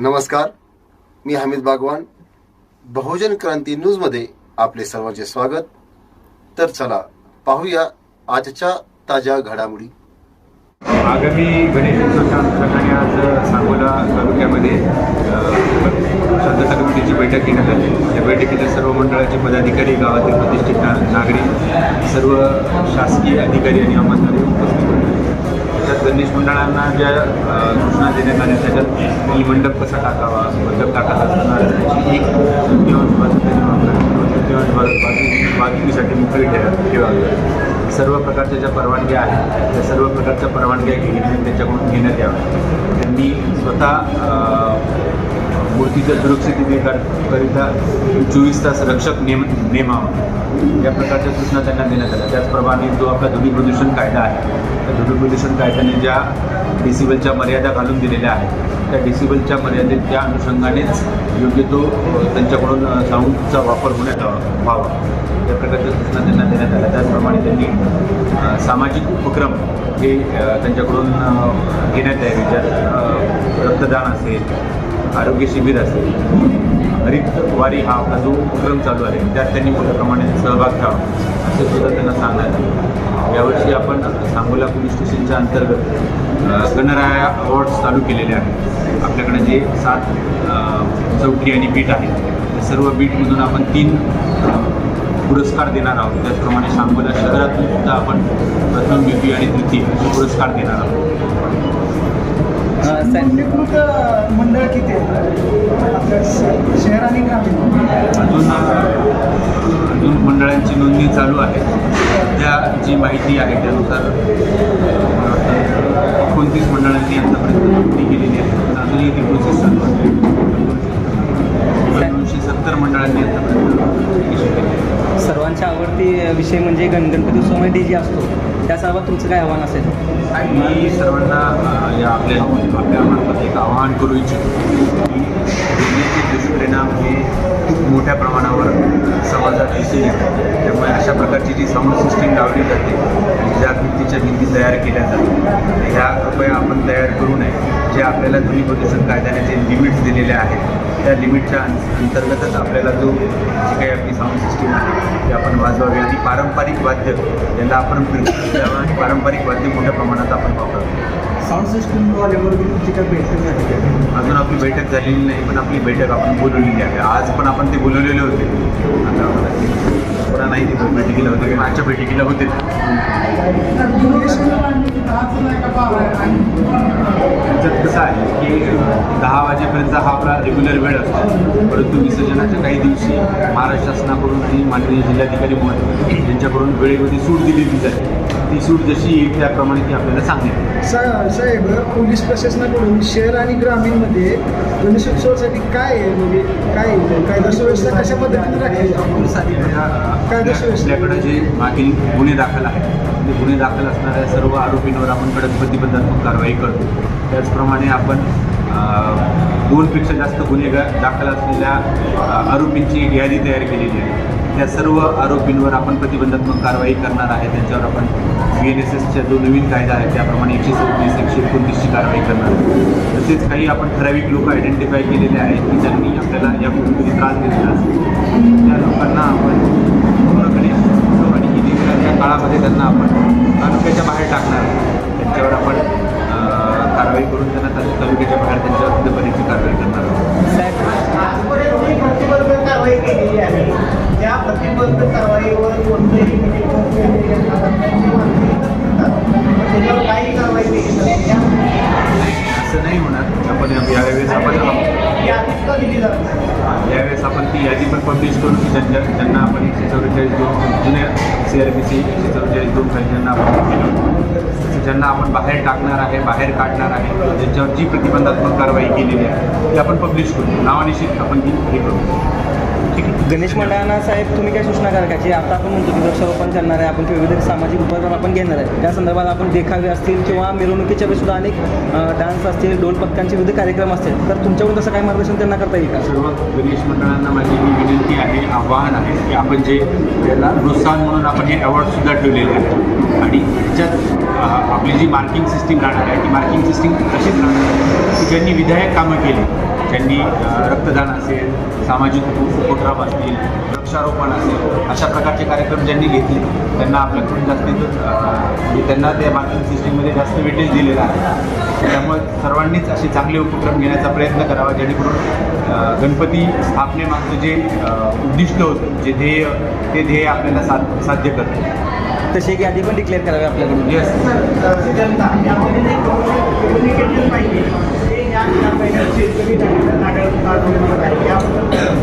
नमस्कार मी हमीद बागवान. बहुजन क्रांती न्यूजमध्ये आपले सर्वांचे स्वागत. तर चला पाहूया आजच्या ताज्या घडामोडी. आगामी गणेशोत्सवाच्या अनुषंगाने आज सांगोला तालुक्यामध्ये अ, शांतता कमिटीची बैठक घेण्यात आली. या बैठकीला सर्व मंडळाचे पदाधिकारी गावातील प्रतिष्ठित नागरिक सर्व शासकीय अधिकारी आणि आमदार उपस्थित होते. त्यात गणेश मंडळांना ज्या सूचना देण्यात आल्या त्याच्यात मी मंडप कसा टाकावा मंडप टाकत असताना त्याची एक तृतीयांश बाजू त्यांनी वापरावी बाजू बाजूसाठी मोकळी ठेवा ठेवावी. सर्व प्रकारच्या ज्या परवानग्या आहेत त्या सर्व प्रकारच्या परवानग्या घेण्यात त्यांच्याकडून घेण्यात याव्या. त्यांनी स्वतः मूर्तीच्या सुरक्षिततेकरिता चोवीस तास रक्षक नेम नेमावा या प्रकारच्या सूचना त्यांना देण्यात आल्या. त्याचप्रमाणे जो आपला ध्वनी प्रदूषण कायदा आहे त्या ध्वनी प्रदूषण कायद्याने ज्या डेसिबलच्या मर्यादा घालून दिलेल्या आहेत त्या डेसिबलच्या मर्यादेत त्या अनुषंगानेच योग्य तो त्यांच्याकडून साऊंडचा वापर होण्यात व्हावा. या प्रकारच्या सूचना त्यांना देण्यात आल्या. त्याचप्रमाणे त्यांनी सामाजिक उपक्रम हे त्यांच्याकडून घेण्यात यावे. ज्यात रक्तदान असेल आरोग्य शिबिर असेल. हरित वारी हा आपला जो उपक्रम चालू आहे त्यात त्यांनी मोठ्या प्रमाणात सहभाग घ्यावा असं सुद्धा त्यांना सांगण्यात यावर्षी आपण सांगोला पोलीस स्टेशनच्या अंतर्गत गणराया अवॉर्ड्स चालू केलेले आहेत. आपल्याकडे जे सात चौकी आणि बीट आहेत त्या सर्व बीटमधून आपण तीन पुरस्कार देणार आहोत. त्याचप्रमाणे सांगोला शहरातून सुद्धा आपण प्रथम द्वितीय आणि तृतीय पुरस्कार देणार आहोत. मंडळ किती शहर आणि ग्रामीण अजून अजून मंडळांची नोंदणी चालू आहे. त्या जी माहिती आहे त्यानुसार एकोणतीस मंडळांनी आतापर्यंत नोंदणी केलेली आहे अजूनही ती प्रोसेस चालू आहे. दोनशे सत्तर मंडळांनी आतापर्यंत सर्वांच्या आवडती विषय म्हणजे गण गणपती उत्सवामध्ये डी जे असतो. त्या सर्वात तुमचं काय आव्हान असेल? मी सर्वांना या आपल्या आपल्या एक आवाहन करू इच्छितो. की डिजेचे दुष्परिणाम हे खूप मोठ्या प्रमाणावर समाजात दिसून येतात त्यामुळे अशा प्रकारची जी साऊंड सिस्टीम लावली जाते ज्या भिंतीच्या भिंती तयार केल्या जातात ह्या कृपया आपण तयार करू नये. जे आपल्याला ध्वनी प्रदूषण कायद्याने जे लिमिट्स दिलेले आहेत त्या लिमिटच्या अं- अंतर्गतच आपल्याला जो जी काही आपली साऊंड सिस्टीम आहे ती आपण वाजवावी आणि पारंपरिक वाद्य याला आपण प्रिफरन्स द्यावा आणि पारंपरिक वाद्य मोठ्या प्रमाणात आपण वापरावे साऊंड सिस्टम वाल्यावर तुमची काय बैठक झाली? अजून आपली बैठक झालेली नाही पण आपली बैठक आपण बोलवलेली आहे. आज पण आपण ते बोलवलेले होते. आता पुन्हा नाही ते बैठकीला होते मागच्या बैठकीला होते. दहा वाजेपर्यंत हा आपला रेग्युलर वेळ असतो. परंतु विसर्जनाच्या काही दिवशी महाराष्ट्र शासनाकडून आणि माननीय जिल्हाधिकारी महोदय यांच्याकडून वेळेमध्ये सूट दिलेली जाते. ती सूट जशी येईल त्याप्रमाणे ती आपल्याला सांगण्यात येईल. सा- साहेब पोलीस प्रशासनाकडून शहर आणि ग्रामीणमध्ये गणेशोत्सवासाठी काय आहे? म्हणजे काय? कायदा सुव्यवस्था कशा पद्धतीने राखायची कायदा सुव्यवस्था. आपल्याकडे जे मागील गुन्हे दाखल आहेत ते गुन्हे दाखल असणाऱ्या सर्व आरोपींवर आपण कडक प्रतिबंधात्मक कारवाई करतो. त्याचप्रमाणे आपण दोनपेक्षा जास्त गुन्हेगार दाखल असलेल्या आरोपींची यादी तयार केलेली आहे. त्या सर्व आरोपींवर आपण प्रतिबंधात्मक कारवाई करणार आहे. त्यांच्यावर आपण बी एन एस एसच्या जो नवीन कायदा आहे त्याप्रमाणे एकशे सव्वीस एकशे एकोणतीसची कारवाई करणार आहे तसेच काही आपण ठराविक लोक आयडेंटिफाय केलेले आहेत की ज्यांनी आपल्याला या कधी त्रास दिलेला असेल त्या लोकांना आपण पूर्ण गणेश उत्सव आणि ईदच्या काळामध्ये त्यांना आपण तालुक्याच्या बाहेर टाकणार त्यांच्यावर आपण कारवाई करून त्यांना तालु- तालुक्याच्या बाहेर त्यांच्यावर रद्दपणीची कारवाई करणार आहोत. साहेब आजपर्यंत जी कारवाई केलेली आहे. त्या प्रतिबंधक कारवाई दिली जाते यावेळेस आपण ती यादी पण पब्लिश करू की ज्यांच्या ज्यांना आपण एकशे चौवेचाळीस दोन जुन्या सी आर पी सी एकशे चौवेचाळीस दोन खाली ज्यांना आपण केलं तसं ज्यांना आपण बाहेर टाकणार आहे बाहेर काढणार आहे ज्यांच्यावर जी प्रतिबंधात्मक कारवाई केलेली आहे ती आपण पब्लिश करू. नावानिश्चित आपण ती हे करू. गणेश मंडळांना साहेब तुम्ही काय सूचना करा का? जे आता आपण म्हणतो की वृक्षारोपण करणार आहे आपण ते विविध सामाजिक उपक्रम आपण घेणार आहे. त्या संदर्भात आपण देखावे असतील किंवा मिरवणुकीच्या वेळेस सुद्धा अनेक डान्स असतील ढोल पथकांचे विविध कार्यक्रम असतील. तर तुमच्याकडून तसं काय मार्गदर्शन त्यांना करता येईल का? सर्व गणेश मंडळांना माझी ही विनंती आहे आव्हान आहे की आपण जे त्याला प्रोत्साहन म्हणून आपण हे अवॉर्डसुद्धा ठेवलेले आहेत. आणि त्याच्यात आपली जी मार्किंग सिस्टीम राहणार आहे ती मार्किंग सिस्टीम तशीच राहणार आहे. की ज्यांनी विधायक कामं केली ज्यांनी रक्तदान असेल सामाजिक उपक्रम उपक्रम असतील वृक्षारोपण असेल अशा प्रकारचे कार्यक्रम ज्यांनी घेतले त्यांना आपल्याकडून जास्तीत म्हणजे त्यांना त्या मार्केटिंग सिस्टीममध्ये जास्त वेटेज दिलेलं आहे त्यामुळे सर्वांनीच असे चांगले उपक्रम घेण्याचा प्रयत्न करावा जेणेकरून गणपती स्थापनेमागचं जे उद्दिष्ट होतं जे ध्येय ते ध्येय आपल्याला साध साध्य करतं तशी एक यादी पण डिक्लेअर करावी आपल्याकडून येस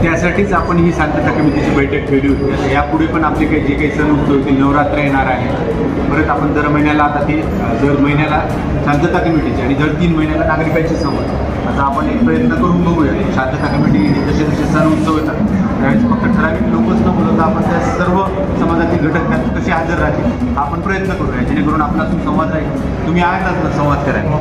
त्यासाठीच आपण ही शांतता कमिटीची बैठक ठेवली होती. यापुढे पण आपले काही जे काही सण उत्सव होतील नवरात्र येणार आहे. परत आपण दर महिन्याला आता ते दर महिन्याला शांतता कमिटीची आणि दर तीन महिन्याला नागरिकांची संवाद आता आपण एक प्रयत्न करून बघूया. शांतता कमिटी जसे जसे सण उत्सव येतात त्यावेळेस फक्त ठराविक लोकच न बोलवता आपण त्या सर्व समाजातील घटक त्यात कसे हजर राहतील आपण प्रयत्न करूया. जेणेकरून आपला संवाद राहील तुम्ही आहेतच ना संवाद करायला.